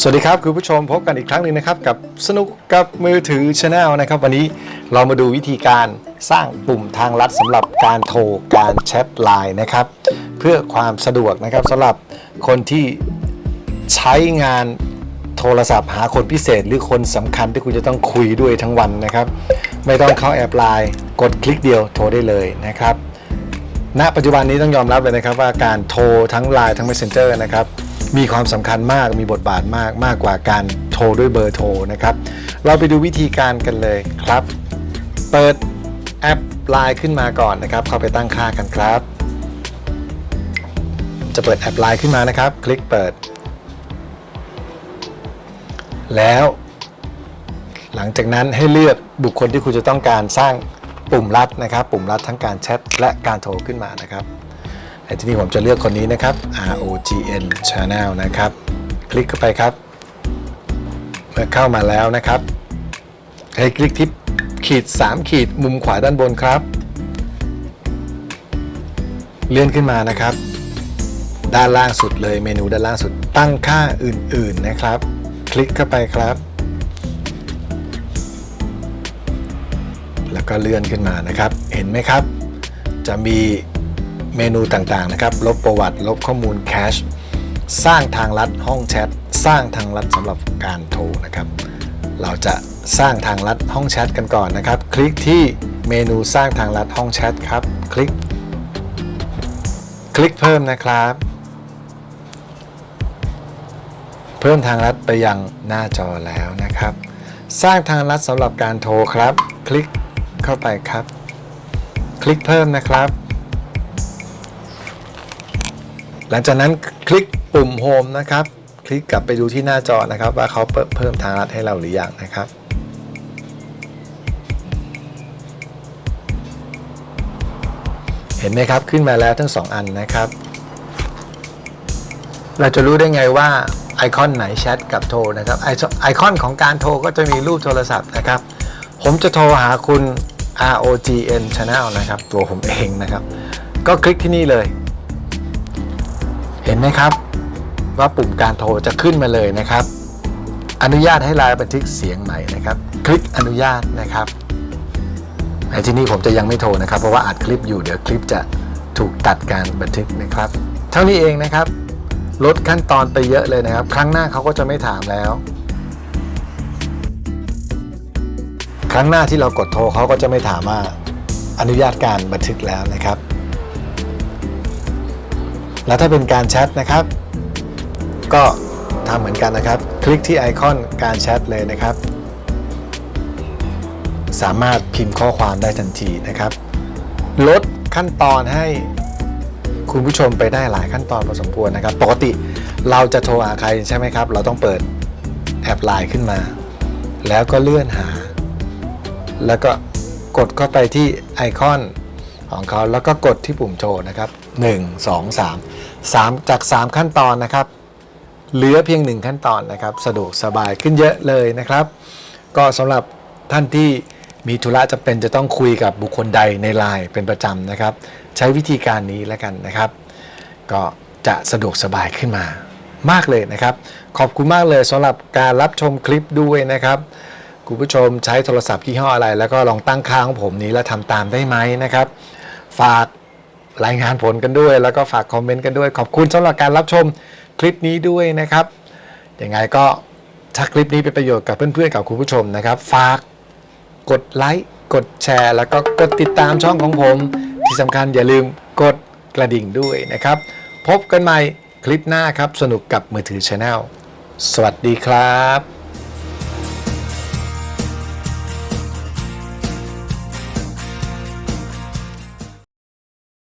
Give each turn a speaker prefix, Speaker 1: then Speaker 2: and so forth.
Speaker 1: สวัสดีครับคุณผู้ชมพบกันอีกครั้งหนึ่งนะครับ กับสนุกกับมือถือช anel นะครับ วันนี้เรามาดูวิธีการสร้างปุ่มทางลัดสำหรับการโทรการแชทไลน์นะครับ เพื่อความสะดวกนะครับสำหรับคนที่ใช้งานโทรศัพท์หาคนพิเศษหรือคนสำคัญที่คุณจะต้องคุยด้วยทั้งวันนะครับ ไม่ต้องเข้าแอปไลน์กดคลิกเดียวโทรได้เลยนะครับณปัจจุบันนี้ต้องยอมรับเลยนะครับว่าการโทรทั้ง Line ทั้ง Messenger นะครับ มีความสำคัญมากมีบทบาทมากมากกว่าการโทรด้วยเบอร์โทรนะครับ เราไปดูวิธีการกันเลยครับ เปิดแอป Line ขึ้นมาก่อนนะครับ เข้าไปตั้งค่ากันครับ จะเปิดแอป Line ขึ้นมานะครับ คลิกเปิด แล้วหลังจากนั้นให้เลือกบุคคลที่คุณจะต้องการสร้างปุ่มลัดนะครับ ปุ่มลัดทั้งการแชทและการโทรขึ้นมานะครับ ในที่นี้ผมจะเลือกคนนี้นะครับ R O G N Channel นะครับ คลิกเข้าไปครับ เมื่อเข้ามาแล้วนะครับ ให้คลิกที่ขีด 3 ขีดมุมขวาด้านบนครับ เลื่อนขึ้นมานะครับ ด้านล่างสุดเลยเมนูด้านล่างสุดตั้งค่าอื่นๆนะครับ คลิกเข้าไปครับ แล้วก็เลื่อนขึ้นมานะครับ เห็นไหมครับ จะมี เมนูต่างๆนะครับ ลบประวัติ ลบข้อมูลแคช สร้างทางลัดห้องแชท สร้างทางลัดสำหรับการโทรนะครับ เราจะสร้างทางลัดห้องแชทกันก่อนนะครับ คลิกที่เมนูสร้างทางลัดห้องแชทครับ คลิก คลิกเพิ่มนะครับ เพิ่มทางลัดไปยังหน้าจอแล้วนะครับ สร้างทางลัดสำหรับการโทรครับ คลิกเข้าไปครับ คลิกเพิ่มนะครับ หลังจากนั้นคลิกปุ่มโฮมนะครับ คลิกกลับไปดูที่หน้าจอนะครับ ว่าเขาเพิ่มทางลัดให้เราหรือยังนะครับเห็นไหมครับ ขึ้นมาแล้วทั้ง 2 อันนะครับ เราจะรู้ได้ไงว่าไอคอนไหนแชทกับโทรนะครับไอคอนของการโทรก็จะมีรูปโทรศัพท์นะครับ ผมจะโทรหาคุณ ROGN Channel นะครับ ตัวผมเองนะครับ ก็คลิกที่นี่เลย เห็นไหมครับ ว่าปุ่มการโทรจะขึ้นมาเลยนะครับ อนุญาตให้ไลน์บันทึกเสียงใหม่นะครับ คลิกอนุญาตนะครับในที่นี้ผมจะยังไม่โทรนะครับ เพราะว่าอัดคลิปอยู่เดี๋ยวคลิปจะถูกตัดการบันทึกนะครับ เท่านี้เองนะครับ ลดขั้นตอนไปเยอะเลยนะครับ ครั้งหน้าเขาก็จะไม่ถามแล้ว ครั้งหน้าที่เรากดโทรเขาก็จะไม่ถามว่าอนุญาตการบันทึกแล้วนะครับ แล้วถ้าเป็นการแชทนะครับ ก็ทำเหมือนกันนะครับ คลิกที่ไอคอนการแชทเลยนะครับ สามารถพิมพ์ข้อความได้ทันทีนะครับ ลดขั้นตอนให้คุณผู้ชมไปได้หลายขั้นตอนพอสมควรนะครับ ปกติเราจะโทรหาใครใช่ไหมครับ เราต้องเปิดแอปไลน์ขึ้นมา แล้วก็เลื่อนหา แล้วก็กดเข้าไปที่ไอคอนของเขาแล้วก็กดที่ปุ่มโทรนะครับ 1 2 3 3 จาก 3 ขั้นตอนนะครับ เหลือเพียง 1 ขั้นตอนนะครับ สะดวกสบายขึ้นเยอะเลยนะครับ ก็สำหรับท่านที่มีธุระจำเป็นจะต้องคุยกับบุคคลใดในไลน์เป็นประจำนะครับ ใช้วิธีการนี้แล้วกันนะครับ ก็จะสะดวกสบายขึ้นมามากเลยนะครับ ขอบคุณมากเลยสำหรับการรับชมคลิปด้วยนะครับคุณผู้ชมใช้โทรศัพท์ยี่ห้ออะไร แล้วก็ลองตั้งค่าของผมนี้แล้วทำตามได้ไหมนะครับ ฝาก รายงานผลกันด้วย แล้วก็ฝากคอมเมนต์กันด้วย ขอบคุณสำหรับการรับชมคลิปนี้ด้วยนะครับยังไงก็ถ้าคลิปนี้เป็นประโยชน์กับเพื่อนๆกับคุณผู้ชมนะครับ ฝากกดไลค์กดแชร์ แล้วก็กดติดตามช่องของผม ที่สำคัญอย่าลืมกดกระดิ่งด้วยนะครับ พบกันใหม่คลิปหน้าครับสนุกกับมือถือชาแนลสวัสดีครับ